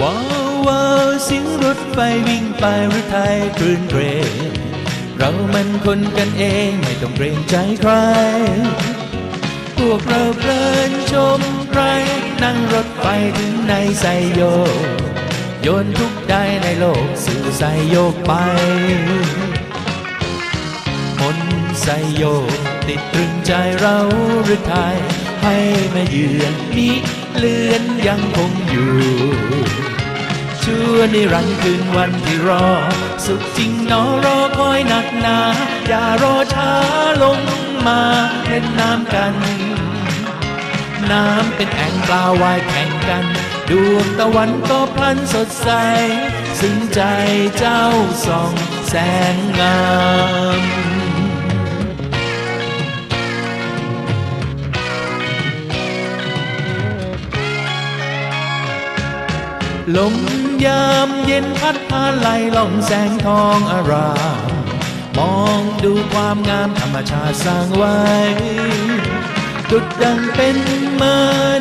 ว้าวว้าวเสียงรถไฟวิ่งไปหรือไทยคลื่นเกรงเรามันคนกันเองไม่ต้องเกรงใจใคร พวกเราเพลินชมใครนั่งรถไฟถึงในไซโยโยนทุกได้ในโลกสู่ไซโยกไปมนไซโยติดตรึงใจเราหรือไทยให้มาเยือนมิ เลือนยังคงอยู่ ชั่วนิรันดร์คืนวันที่รอ สุขจริงนอรอคอยหนักหนา อย่ารอช้าลงมาเล่นน้ำกัน น้ำเป็นแอ่งปลาวายแข่งกันดวงตะวันก็พลันสดใส ซึ่งใจเจ้าส่องแสงงาม ลมยามเย็นพัดพาไหลล่องแสงทองอาราม มองดูความงามธรรมชาติสร้างไว้ดุดดังเป็นม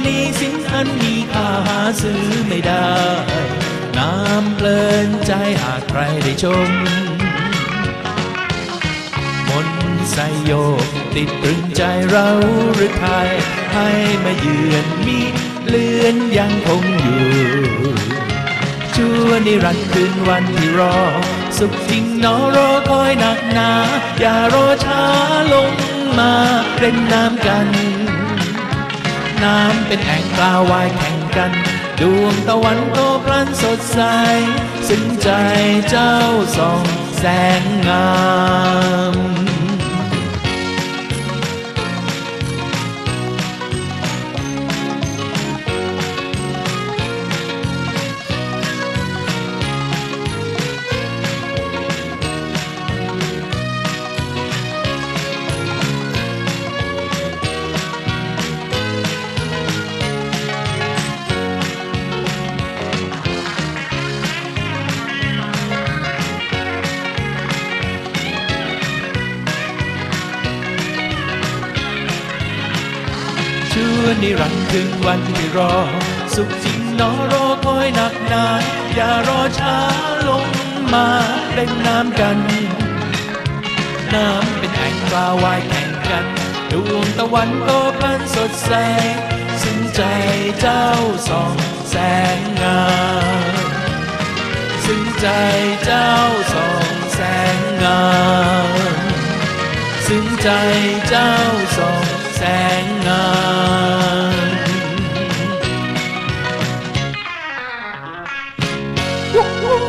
ณีสินอันมีค่าหาซื้อไม่ได้ น้ำเพลินใจหากใครได้ชม มนต์ไซโยกติดตรึงใจเราหรือไทยให้มาเยือนมิเลือนยังคงอยู่ ชั่วนิรันดร์คืนวันที่รอ สุขจริงนอรอคอยหนักหนา อย่ารอช้าลงมาเล่นน้ำกัน น้ำเป็นแอ่งปลาวายแข่งกัน ดวงตะวันก็พลันสดใส ซึ่งใจเจ้าส่องแสงงาม ชั่วนิรันดร์ถึงวันที่รอ สุขจริงนอรอคอยหนักหนาอย่ารอช้าลงมาเล่นน้ำกัน น้ำเป็นแอ่งปลาวายแข่งกันดวงตะวันก็พลันสดใสซึ่งใจเจ้าส่องแสงงามซึ่งใจเจ้าส่องแสงงามซึ่งใจเจ้าส่อง งนานวู้